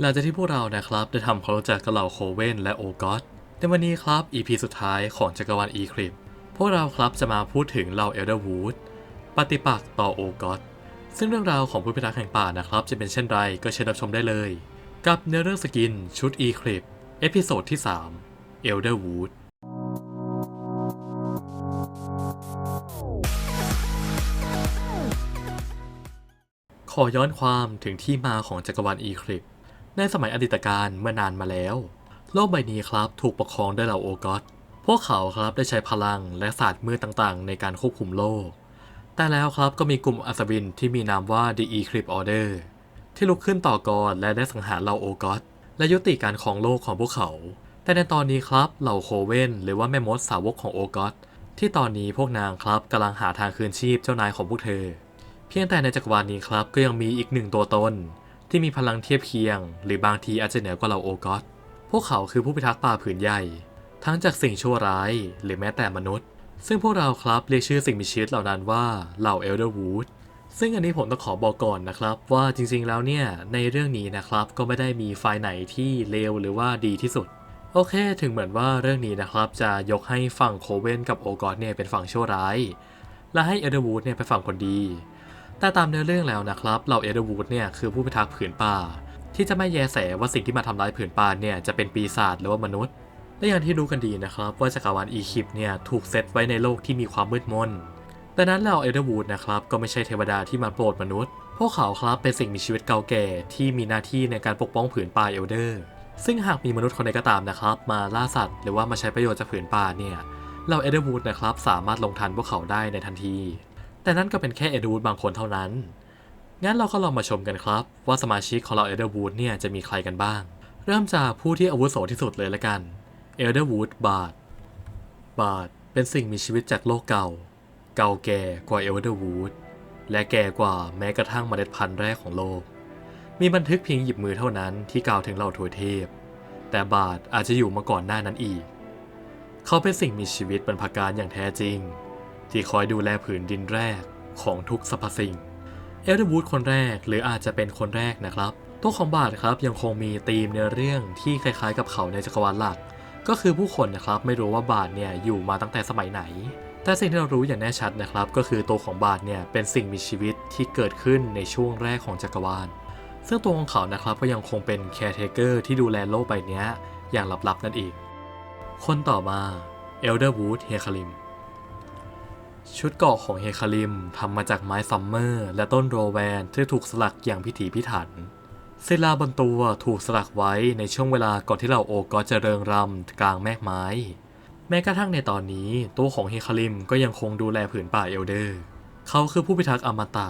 หลังจากที่พวกเรานะครับได้ทำความรู้จักกับเหล่าโคเวนและโอกอสในวันนี้ครับ EP สุดท้ายของจักรวาลอีคลิปพวกเราครับจะมาพูดถึงเหล่าเอลเดอร์วูดปฏิปักษ์ต่อโอกอสซึ่งเรื่องราวของผู้พิทักษ์แห่งป่านะครับ จะเป็นเช่นไรก็เชิญรับชมได้เลย กับเนื้อเรื่องสกินชุดอีคลิปเอพิโซดที่ 3 เอลเดอร์วูดขอย้อนความถึงที่มาของจักรวาลอีคลิป ในสมัยอดีตการเมื่อนานมาแล้ว โลกใบนี้ครับถูกปกครองด้วยเหล่าโอกอสพวกเขาครับได้ใช้พลังและศาสตร์มืดต่างๆ ในการควบคุมโลก แต่แล้วครับก็มีกลุ่มอัศวินที่มีนามว่า The Eclipse Order ที่ลุกขึ้นต่อกรและได้สังหารเหล่าโอกอสและยุติการครองโลกของพวกเขา แต่ในตอนนี้ครับเหล่าโคเวนหรือว่าแม่มดสาวกของโอกอสที่ตอนนี้พวกนางครับกำลังหาทางคืนชีพเจ้านายของพวกเธอ เพียงแต่ในจักรวาลนี้ครับก็ยังมีอีกหนึ่งตัวตน ที่มีพลังเทียบเคียง หรือบางทีอาจจะเหนือกว่าเราโอกอสพวกเขาคือผู้พิทักษ์ป่าผืนใหญ่ ทั้งจากสิ่งชั่วร้ายหรือแม้แต่มนุษย์ ซึ่งพวกเราครับเรียกชื่อสิ่งมีชีวิตเหล่านั้นว่าเหล่าเอลเดอร์วูดซึ่งอันนี้ผมต้องขอบอกก่อนนะครับ ว่าจริงๆแล้วเนี่ยในเรื่องนี้นะครับก็ไม่ได้มีฝ่ายไหนที่เลวหรือว่าดีที่สุด โอเค ถึงเหมือนว่าเรื่องนี้นะครับ จะยกให้ฝั่งโคเวนกับโอกอสเนี่ยเป็นฝั่งชั่วร้าย และให้เอลเดอร์วูดเนี่ยเป็นฝั่งคนดี แต่ตามเนื้อเรื่องแล้วนะครับเหล่าเอเดอร์วูดเนี่ยคือผู้พิทักษ์ผืนป่า ที่จะไม่แยแสว่าสิ่งที่มาทำร้ายผืนป่าเนี่ยจะเป็นปีศาจหรือว่ามนุษย์และอย่างที่รู้กันดีนะครับว่าจักรวาลอีคิปเนี่ยถูกเซตไว้ในโลกที่มีความมืดมนดังนั้นเหล่าเอเดอร์วูดนะครับก็ไม่ใช่เทวดาที่มาโปรดมนุษย์ พวกเขาครับเป็นสิ่งมีชีวิตเก่าแก่ที่มีหน้าที่ในการปกป้องผืนป่าเอลเดอร์ซึ่งหากมีมนุษย์คนใดก็ตามนะครับ มาล่าสัตว์หรือว่ามาใช้ประโยชน์จากผืนป่าเนี่ยเหล่าเอเดอร์วูดนะครับสามารถลงทันพวกเขาได้ในทันที แต่นั่นก็เป็นแค่เอเดอร์วูดบางคนเท่านั้น งั้นเราก็ลองมาชมกันครับ ว่าสมาชิกของเราเอเดอร์วูดเนี่ยจะมีใครกันบ้าง เริ่มจากผู้ที่อาวุโสที่สุดเลยละกัน เอเดอร์วูดบาร์ดบาร์ดเป็นสิ่งมีชีวิตจากโลกเก่า เก่าแก่กว่าเอเดอร์วูดและแก่กว่าแม้กระทั่งเมล็ดพันธุ์แรกของโลก มีบันทึกเพียงหยิบมือเท่านั้นที่กล่าวถึงเหล่าทวยเทพ แต่บาดอาจจะอยู่มาก่อนหน้านั้นอีก เขาเป็นสิ่งมีชีวิตบรรพการอย่างแท้จริง ที่คอยดูแลผืนดินแรกของทุกสรรพสิ่ง เอลเดอร์วูดคนแรกหรืออาจจะเป็นคนแรกนะครับ ตัวของบาทครับยังคงมีธีมในเรื่องที่คล้ายๆ กับเขาในจักรวาลหลัก ก็คือผู้คนนะครับไม่รู้ว่าบาทเนี่ยอยู่มาตั้งแต่สมัยไหน แต่สิ่งที่เรารู้อย่างแน่ชัดนะครับ ก็คือตัวของบาทเนี่ยเป็นสิ่งมีชีวิตที่เกิดขึ้นในช่วงแรกของจักรวาล ซึ่งตัวของเขานะครับก็ยังคงเป็นแคร์เทเกอร์ที่ดูแลโลกใบนี้อย่างลับๆนั่นเองคนต่อมาเอลเดอร์วูดเฮคาริม ชุดเกราะของเฮคาริมทำมาจากไม้ซัมเมอร์ และต้นโรแวนที่ถูกสลักอย่างพิถีพิถันศิลาบนตัวถูกสลักไว้ในช่วงเวลาก่อนที่เหล่าโอกอสจะเริงรำกลางแมกไม้ แม้กระทั่งในตอนนี้ ตัวของเฮคาริมก็ยังคงดูแลผืนป่าเอลเดอร์ เขาคือผู้พิทักษ์อมตะ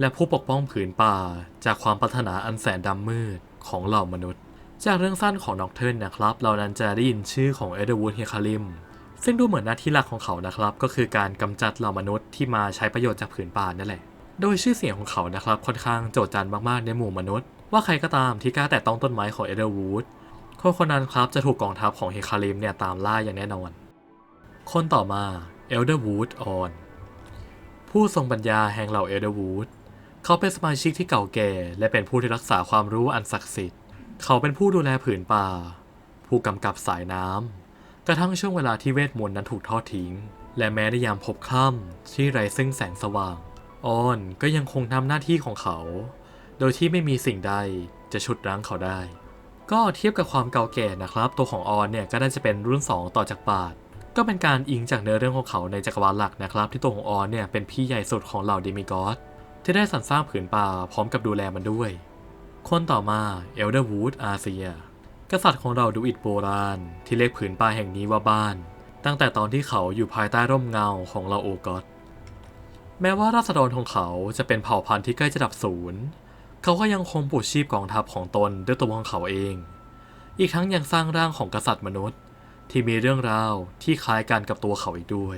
และผู้ปกป้องผืนป่าจากความปรารถนาอันแสนดำมืดของเหล่ามนุษย์ จากเรื่องสั้นของน็อกเทิร์นนะครับ เรานั้นจะได้ยินชื่อของเอเดอร์วูดเฮคาริม ซึ่งดูเหมือนหน้าที่หลักของเขานะครับ ก็คือการกำจัดเหล่ามนุษย์ที่มาใช้ประโยชน์จากผืนป่านั่นแหละ โดยชื่อเสียงของเขานะครับค่อนข้างโจดจันมากๆในหมู่มนุษย์ ว่าใครก็ตามที่กล้าแตะต้องต้นไม้ของเอเดอร์วูดคนคนนั้นครับจะถูกกองทัพของเฮคาริมเนี่ยตามล่าอย่างแน่นอน คนต่อมาเอลเดอร์วูดออนผู้ทรงปัญญาแห่งเหล่าเอลเดอร์วูดเขาเป็นสมาชิกที่เก่าแก่ และเป็นผู้ที่รักษาความรู้อันศักดิ์สิทธิ์ เขาเป็นผู้ดูแลผืนป่า ผู้กำกับสายน้ำ กระทั่งช่วงเวลาที่เวทมนต์นั้นถูกทอดทิ้ง และแม้ในยามพบค่ำที่ไร้ซึ่งแสงสว่างออนก็ยังคงทำหน้าที่ของเขา โดยที่ไม่มีสิ่งใดจะชุดรั้งเขาได้ ก็เทียบกับความเก่าแก่นะครับ ตัวของออนเนี่ยก็น่าจะเป็นรุ่น 2 ต่อจากบาทก็เป็นการอิงจากเนื้อเรื่องของเขาในจักรวาลหลักนะครับ ที่ตัวของออนเนี่ยเป็นพี่ใหญ่สุดของเหล่าเดมิกอสที่ได้สรรสร้างผืนป่าพร้อมกับดูแลมันด้วย คนต่อมาเอลเดอร์วูดอาเซีย กษัตริย์ของเราดูอิดโบราณ ที่เรียกผืนป่าแห่งนี้ว่าบ้าน ตั้งแต่ตอนที่เขาอยู่ภายใต้ร่มเงาของเราโอกอสแม้ว่าราษฎรของเขาจะเป็นเผ่าพันธุ์ที่ใกล้จะดับศูนย์ เขาก็ยังคงปลูกชีพกองทัพของตนด้วยตัวของเขาเอง อีกทั้งยังสร้างร่างของกษัตริย์มนุษย์ ที่มีเรื่องราวที่คล้ายกันกับตัวเขาอีกด้วย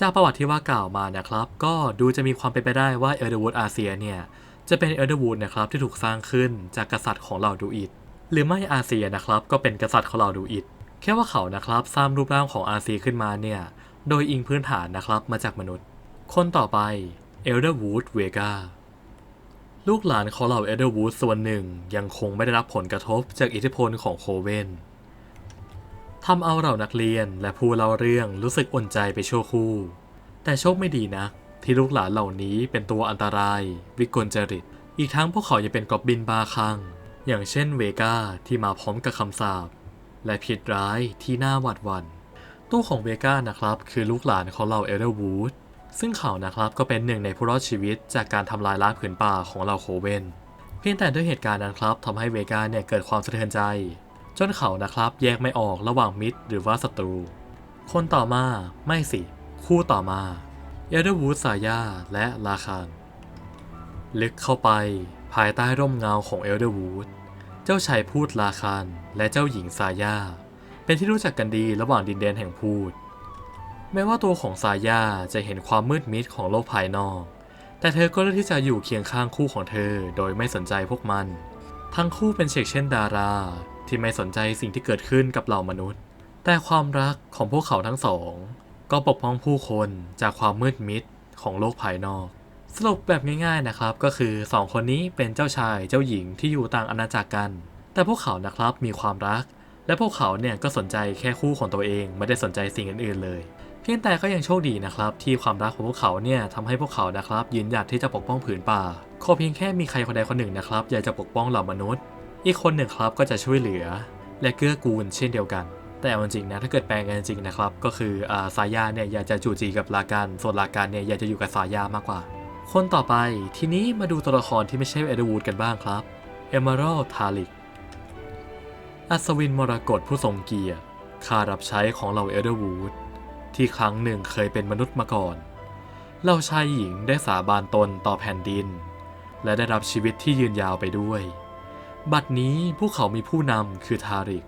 จากประวัติที่ว่ากล่าวมานะครับ ก็ดูจะมีความเป็นไปได้ว่าเอเดอร์วูดอาเซียเนี่ยจะเป็นเอเดอร์วูดนะครับที่ถูกสร้างขึ้นจากกษัตริย์ของเหล่าดูอิด หรือไม่อาเซียนะครับก็เป็นกษัตริย์ของเหล่าดูอิดแค่ว่าเขานะครับสร้างรูปร่างของอาเซียขึ้นมาเนี่ย โดยอิงพื้นฐานนะครับมาจากมนุษย์ คนต่อไปเอลเดอร์วูดเวกาลูกหลานของเหล่าเอลเดอร์วูดส่วนหนึ่งยังคงไม่ได้รับผลกระทบจากอิทธิพลของโคเวนทำเอาเรานักเรียนและผู้เล่าเรื่องรู้สึกอุ่นใจไปชั่วครู่ แต่โชคไม่ดีนะที่ลูกหลานเหล่านี้เป็นตัวอันตราย วิกลจริต อีกทั้งพวกเขายังเป็นกอบบินบาคัง อย่างเช่นเวกาที่มาพร้อมกับคำสาปและผิดร้ายที่น่าหวาดหวัน่นตู้ของเวกานะครับ คือลูกหลานของเหล่าเอลเดอร์วูดซึ่งเขานะครับก็เป็นหนึ่งในผู้รอดชีวิตจากการทำลายล้างผืนป่าของเหล่าโคเวนเพียงแต่ด้วยเหตุการณ์นั้นครับทำให้เวกาเนี่ยเกิดความสะเทือนใจ จนเขานะครับแยกไม่ออกระหว่างมิตรหรือว่าศัตรู คนต่อมาไม่สิ คู่ต่อมาเอลเดอร์วูดสายาและลาคานลึกเข้าไป ภายใต้ร่มเงาของเอลเดอร์วูด เจ้าชายพูดลาคานและเจ้าหญิงสายา เป็นที่รู้จักกันดีระหว่างดินแดนแห่งพูด แม้ว่าตัวของสายาจะเห็นความมืดมิดของโลกภายนอก แต่เธอก็เลือกที่จะอยู่เคียงข้างคู่ของเธอโดยไม่สนใจพวกมัน ทั้งคู่เป็นเชกเช่นดารา ที่ไม่สนใจสิ่งที่เกิดขึ้นกับเหล่ามนุษย์ แต่ความรักของพวกเขาทั้งสอง ก็ปกป้องผู้คนจากความมืดมิดของโลกภายนอก สรุปแบบง่ายๆนะครับ ก็คือสองคนนี้เป็นเจ้าชายเจ้าหญิงที่อยู่ต่างอาณาจักรกัน แต่พวกเขานะครับมีความรัก และพวกเขาเนี่ยก็สนใจแค่คู่ของตัวเองไม่ได้สนใจสิ่งอื่นๆเลย เพียงแต่ก็ยังโชคดีนะครับ ที่ความรักของพวกเขาเนี่ยทำให้พวกเขานะครับยืนหยัดที่จะปกป้องผืนป่าขอเพียงแค่มีใครคนใดคนหนึ่งนะครับอยากจะปกป้องเหล่ามนุษย์ อีกคนหนึ่งครับก็จะช่วยเหลือ และเกื้อกูลเช่นเดียวกัน แต่เอาจริงนะถ้าเกิดแปลงกันจริงนะครับก็คืออาสายาเนี่ยอยากจะจูจีกับลาการส่วนลาการเนี่ยอยากจะอยู่กับสายามากกว่า คนต่อไปทีนี้มาดูตัวละครที่ไม่ใช่เอเดวูดกันบ้างครับเอเมอรัลทาลิก อัศวินมรกตผู้ทรงเกียรติข้ารับใช้ของเหล่าเอเดอร์วูดที่ครั้งหนึ่งเคยเป็นมนุษย์มาก่อนเหล่าชายหญิงได้สาบานตนต่อแผ่นดิน และได้รับชีวิตที่ยืนยาวไปด้วย บัดนี้พวกเขามีผู้นำคือทาริก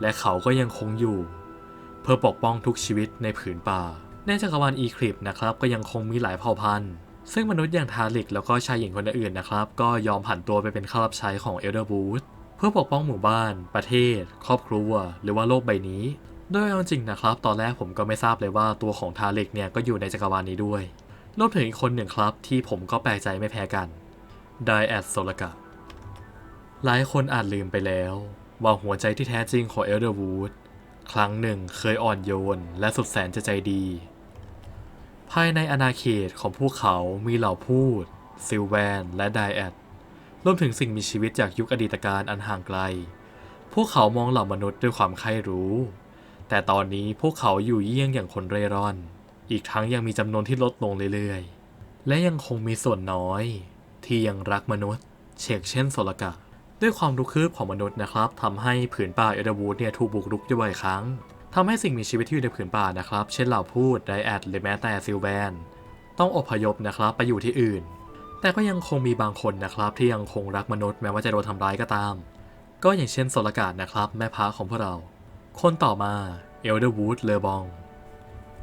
และเขาก็ยังคงอยู่ เพื่อปกป้องทุกชีวิตในผืนป่า ในจักรวาลอีคลิปนะครับก็ยังคงมีหลายเผ่าพันธุ์ ซึ่งมนุษย์อย่างทาริกแล้วก็ชายหญิงคนอื่นนะครับ ก็ยอมผันตัวไปเป็นข้ารับใช้ของเอลเดอร์บูธเพื่อปกป้องหมู่บ้าน ประเทศ ครอบครัว หรือว่าโลกใบนี้โดยเอาจริงนะครับ ตอนแรกผมก็ไม่ทราบเลยว่าตัวของทาริกเนี่ยก็อยู่ในจักรวาลนี้ด้วยรวมถึงอีกคนหนึ่งครับที่ผมก็แปลกใจไม่แพ้กันไดแอดโซลกะหลายคนอาจลืมไปแล้ว ว่าหัวใจที่แท้จริงของเอลเดอร์วูดครั้งหนึ่งเคยอ่อนโยน และสุดแสนจะใจดี ภายในอาณาเขตของพวกเขามีเหล่าพูด ซิลแวน และไดแอดรวมถึงสิ่งมีชีวิตจากยุคอดีตการอันห่างไกล พวกเขามองเหล่ามนุษย์ด้วยความใคร่รู้ แต่ตอนนี้พวกเขาอยู่เยี่ยงอย่างคนเร่ร่อน อีกทั้งยังมีจำนวนที่ลดลงเรื่อยๆ และยังคงมีส่วนน้อย ที่ยังรักมนุษย์ เชกเช่นโซลกะ ด้วยความรุกคืบของมนุษย์นะครับทำให้ผืนป่าเอเดวูดเนี่ยถูกบุกรุกอยู่บ่อยครั้ง ทำให้สิ่งมีชีวิตที่อยู่ในผืนป่านะครับ เช่นเหล่าพูดไดแอดหรือแม้แต่ซิลแวน ต้องอพยพนะครับไปอยู่ที่อื่น แต่ก็ยังคงมีบางคนนะครับที่ยังคงรักมนุษย์แม้ว่าจะโดนทำร้ายก็ตาม ก็อย่างเช่นโซลกาดนะครับ แม่พระของพวกเรา คนต่อมาเอลเดอร์วูดเลอบอง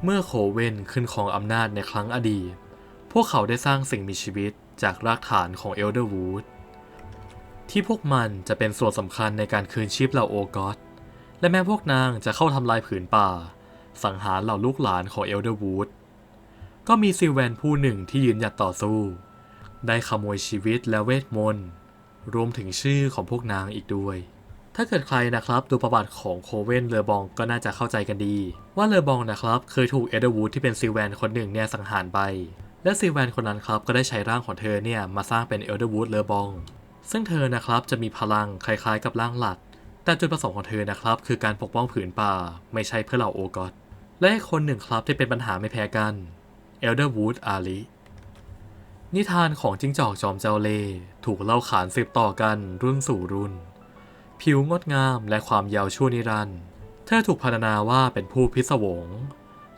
เมื่อโคเวนขึ้นครองอำนาจในครั้งอดีต พวกเขาได้สร้างสิ่งมีชีวิตจากรากฐานของเอลเดอร์วูดที่พวกมันจะเป็นส่วนสำคัญในการคืนชีพเหล่าโอกอส และแม้พวกนางจะเข้าทำลายผืนป่า สังหารเหล่าลูกหลานของเอลเดอร์วูด ก็มีซิแวนผู้หนึ่งที่ยืนหยัดต่อสู้ ได้ขโมยชีวิตและเวทมนต์ รวมถึงชื่อของพวกนางอีกด้วย ถ้าเกิดใครนะครับดูประวัติของโคเวนเลอบองก็น่าจะเข้าใจกันดี ว่าเลอบองนะครับเคยถูกเอลเดอร์วูดที่เป็นซิแวนคนหนึ่งเนี่ยสังหารไป และซิแวนคนนั้นครับก็ได้ใช้ร่างของเธอเนี่ยมาสร้างเป็นเอลเดอร์วูดเลอบอง ซึ่งเธอนะครับจะมีพลังคล้ายๆกับร่างหลัก แต่จุดประสงค์ของเธอนะครับ คือการปกป้องผืนป่า ไม่ใช่เพื่อเหล่าโอกอสและคนหนึ่งครับที่เป็นปัญหาไม่แพ้กันเอลเดอร์วูดอาลีนิทานของจิ้งจอกจอมเจ้าเล่ห์ถูกเล่าขานสืบต่อกันรุ่นสู่รุ่น ผิวงดงามและความยาวชั่วนิรันดร์เธอถูกพรรณนาว่าเป็นผู้พิศวง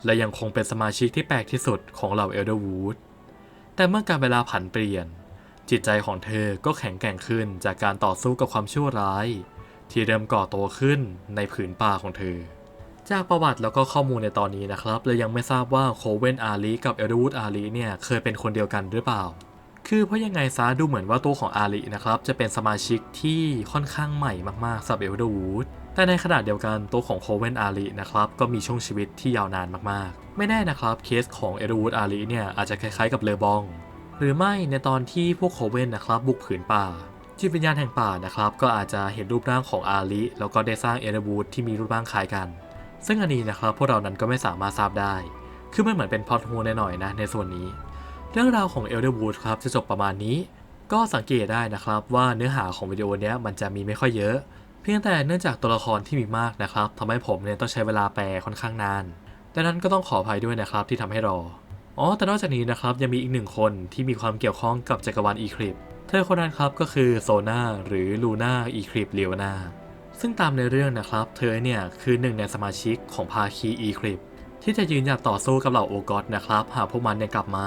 และยังคงเป็นสมาชิกที่แปลกที่สุดของเหล่าเอลเดอร์วูดแต่เมื่อการเวลาผันเปลี่ยน จิตใจของเธอก็แข็งแกร่งขึ้นจากการต่อสู้กับความชั่วร้าย ที่เริ่มก่อตัวขึ้นในผืนป่าของเธอ จากประวัติแล้วก็ข้อมูลในตอนนี้นะครับเรายังไม่ทราบว่าโคเวนอาลีกับเอลดอร์วูดอาลีเนี่ยเคยเป็นคนเดียวกันหรือเปล่า คือเพราะยังไงซะดูเหมือนว่าตัวของอาลีนะครับจะเป็นสมาชิกที่ค่อนข้างใหม่มากๆสำหรับเอลดอร์วูดแต่ในขณะเดียวกันตัวของโคเวนอาลีนะครับก็มีช่วงชีวิตที่ยาวนานมากๆ ไม่แน่นะครับเคสของเอลดอร์วูดอาลีเนี่ยอาจจะคล้ายๆกับเลอบอง หรือไม่ในตอนที่พวกโคเวนนะครับบุกผืนป่า จิตวิญญาณแห่งป่านะครับ ก็อาจจะเห็นรูปร่างของอาลิแล้วก็ได้สร้างเอเดบูดที่มีรูปร่างคล้ายกัน ซึ่งอันนี้นะครับพวกเรานั้นก็ไม่สามารถทราบได้ คือมันเหมือนเป็นพล็อตโฮหน่อยๆนะในส่วนนี้ เรื่องราวของเอลเดอร์วูดครับจะจบประมาณนี้ ก็สังเกตได้นะครับว่าเนื้อหาของวิดีโอนี้มันจะมีไม่ค่อยเยอะ เพียงแต่เนื่องจากตัวละครที่มีมากนะครับทำให้ผมเนี่ยต้องใช้เวลาแปลค่อนข้างนานดังนั้นก็ต้องขออภัยด้วยนะครับที่ทำให้รอ อ๋อ แต่นอกจากนี้นะครับยังมีอีกหนึ่งคนที่มีความเกี่ยวข้องกับจักรวาลอีคลิป เธอคนนั้นครับก็คือโซนาหรือลูน่าอีคลิปเลวนาซึ่งตามในเรื่องนะครับ เธอเนี่ยคือหนึ่งในสมาชิกของภาคีอีคลิปที่จะยืนหยัดต่อสู้กับเหล่าโอกอสนะครับ หากพวกมันเนี่ยกลับมา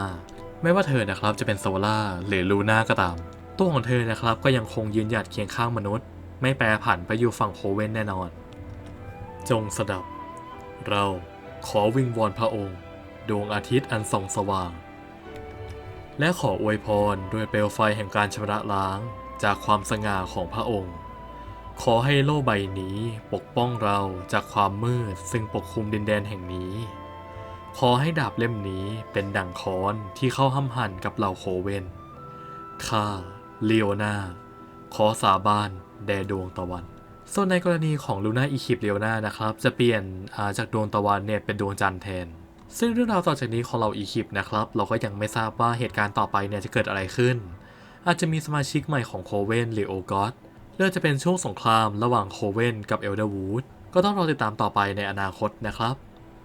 ไม่ว่าเธอนะครับจะเป็นโซล่าหรือลูน่าก็ตาม ตัวของเธอนะครับก็ยังคงยืนหยัดเคียงข้างมนุษย์ ไม่แปรผันไปอยู่ฝั่งโคเวนแน่นอน จงสดับ เราขอวิงวอนพระองค์ ดวงอาทิตย์อันส่องสว่าง และขออวยพรด้วยเปลวไฟแห่งการชำระล้างจากความสง่าของพระองค์ ขอให้โลกใบนี้ปกป้องเราจากความมืดซึ่งปกคลุมดินแดนแห่งนี้ ขอให้ดาบเล่มนี้เป็นดั่งค้อนที่เข้าห้ำหั่นกับเหล่าโคเวนข้าเลโอนาขอสาบานแด่ดวงตะวัน ส่วนในกรณีของลูน่าอีคิปเลโอนานะครับ จะเปลี่ยนาจากดวงตะวันเนี่ยเป็นดวงจันทร์แทน ซึ่งเรื่องราวต่อจากนี้ของเราอีคิปนะครับ เราก็ยังไม่ทราบว่าเหตุการณ์ต่อไปเนี่ยจะเกิดอะไรขึ้น อาจจะมีสมาชิกใหม่ของโคเวนหรือโอกอสหรือจะเป็นช่วงสงครามระหว่างโคเวนกับเอลเดอร์วูดก็ต้องรอติดตามต่อไปในอนาคตนะครับ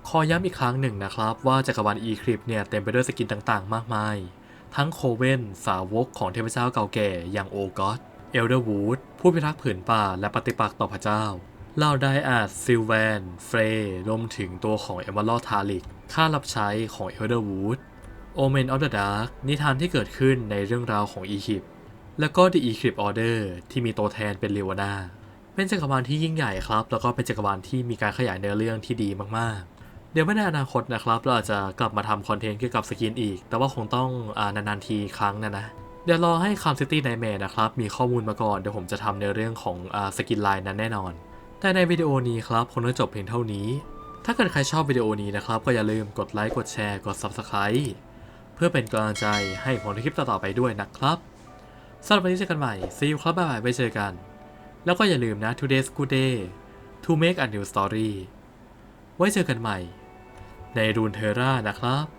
ขอย้ำอีกครั้งหนึ่งนะครับ ว่าจักรวาลอีคลิปเนี่ยเต็มไปด้วยสกินต่างๆ มากมาย ทั้งโคเวนสาวกของเทพเจ้าเก่าแก่อย่างโอกอสเอลเดอร์วูดผู้พิทักษ์ผืนป่าและปฏิปักษ์ต่อพระเจ้า เหล่าไดอาดซิลแวน เฟรย์รวมถึงตัวของเอม r ร l ทาลิกข้ารับใช้ของเอลเดอร์วูดโอเมนออฟเดอะดาร์กนิทานที่เกิดขึ้นในเรื่องราวของอีคิปต์แล้วก็ The Eclipse Order ที่มีตัวแทนเป็นเลวานาเป็นจักรวาลที่ยิ่งใหญ่ครับ แล้วก็เป็นจักรวาลที่มีการขยายเนื้อเรื่องที่ดีมากๆ เดี๋ยวไม่ในอนาคตนะครับ เราอาจจะกลับมาทำคอนเทนต์เกี่ยวกับสกินอีก แต่ว่าคงต้องอนานๆทีครั้งนะนะ เดี๋ยวรอให้คามซิตี้ไนแมร์นะครับ มีข้อมูลมาก่อน เดี๋ยวผมจะทำในเรื่องของอสกินไลน์นั้นแน่นอน แต่ในวิดีโอนี้ครับคงต้องจบเพียงเท่านี้ ถ้าเกิดใครชอบวิดีโอนี้นะครับ ก็อย่าลืมกดไลค์กดแชร์กด Subscribe เพื่อเป็นกำลังใจให้ผมในคลิปต่อๆไปด้วยนะครับสำหรับวันนี้เจอกันใหม่ see you ครับบ๊ายบายไว้เจอกัน แล้วก็อย่าลืมนะ today's good day to make a new story ไว้เจอกันใหม่ ในรูนเทอร่านะครับ